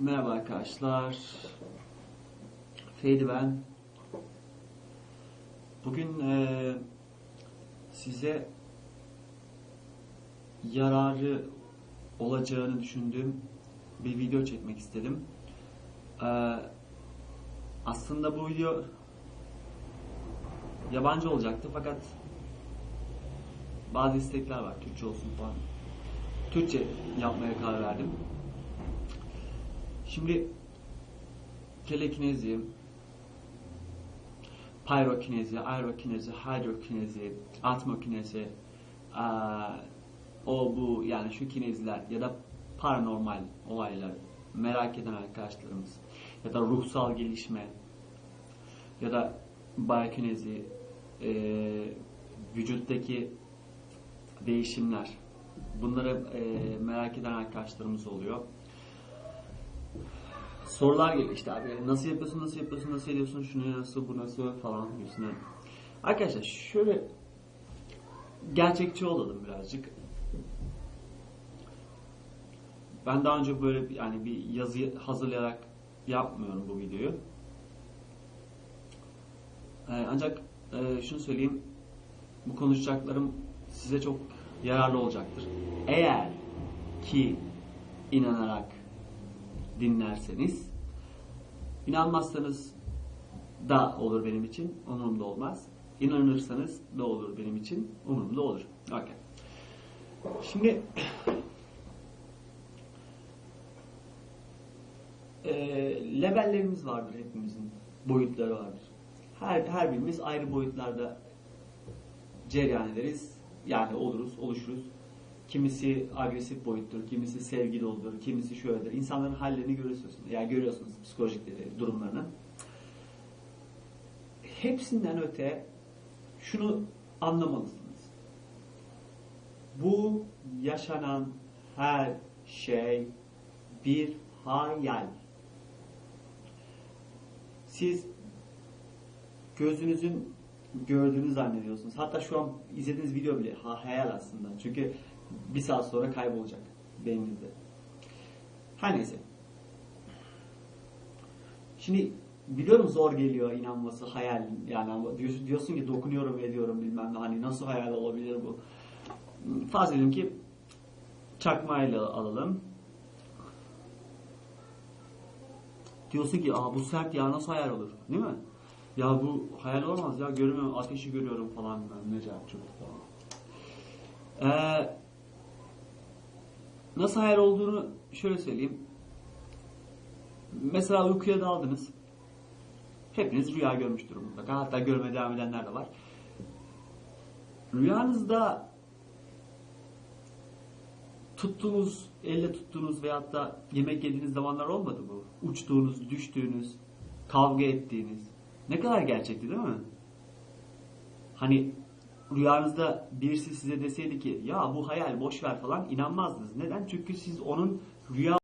Merhaba arkadaşlar. Feydi ben. Bugün eee, size yararı olacağını düşündüğüm bir video çekmek istedim. Eee, aslında bu video yabancı olacaktı fakat bazı istekler var. Türkçe olsun falan. Türkçe yapmaya karar verdim. Şimdi telekinezi, pyrokinezi, aerokinezi, hidrokinezi, atmokinezi, o bu yani şu kineziler ya da paranormal olaylar merak eden arkadaşlarımız ya da ruhsal gelişme ya da biyokinezi, eee vücuttaki değişimler bunları eee, merak eden arkadaşlarımız oluyor sorular geliyor işte abi nasıl yapıyorsun nasıl yapıyorsun nasıl ediyorsun şunu nasıl bu nasıl falan gibisinden. Arkadaşlar şöyle gerçekçi olalım birazcık. Ben daha önce böyle yani bir yazı hazırlayarak yapmıyorum bu videoyu. Ee, ancak e, şunu söyleyeyim bu konuşacaklarım size çok yararlı olacaktır. Eğer ki inanarak dinlerseniz inanmazsanız da olur benim için umurumda olmaz. İnanırsanız da olur benim için umurumda olur. Okay. Şimdi e, levellerimiz vardır hepimizin. Boyutları vardır. Her, her birimiz ayrı boyutlarda cereyan ederiz. Yani oluruz, oluşuruz. Kimisi agresif boyuttur, kimisi sevgi doludur, kimisi şöyledir. İnsanların hallerini görüyorsunuz. Yani görüyorsunuz psikolojik e, durumlarını. Hepsinden öte şunu anlamalısınız. Bu yaşanan her şey bir hayal. Siz gözünüzün gördüğünü zannediyorsunuz. Hatta şu an izlediğiniz video bile ha, hayal aslında. Çünkü bir saat sonra kaybolacak beyninizde. Her neyse. Şimdi biliyorum zor geliyor inanması hayal yani diyorsun, diyorsun ki dokunuyorum ediyorum bilmem ne hani nasıl hayal olabilir bu. Farz edelim ki çakmayla alalım. Diyorsun ki Aa, bu sert ya nasıl hayal olur değil mi? Ya bu hayal olamaz ya görmüyorum ateşi görüyorum falan ben ne cevap çok falan. Ee, nasıl hayal olduğunu şöyle söyleyeyim. Mesela uykuya daldınız. Hepiniz rüya görmüştür mutlaka. Hatta görmeye devam edenler de var. Rüyanızda tuttuğunuz, elle tuttuğunuz veyahut da yemek yediğiniz zamanlar olmadı mı? Uçtuğunuz, düştüğünüz, kavga ettiğiniz. Ne kadar gerçekti değil mi? Hani rüyanızda birisi size deseydi ki ya bu hayal boş ver falan inanmazdınız. Neden? Çünkü siz onun rüya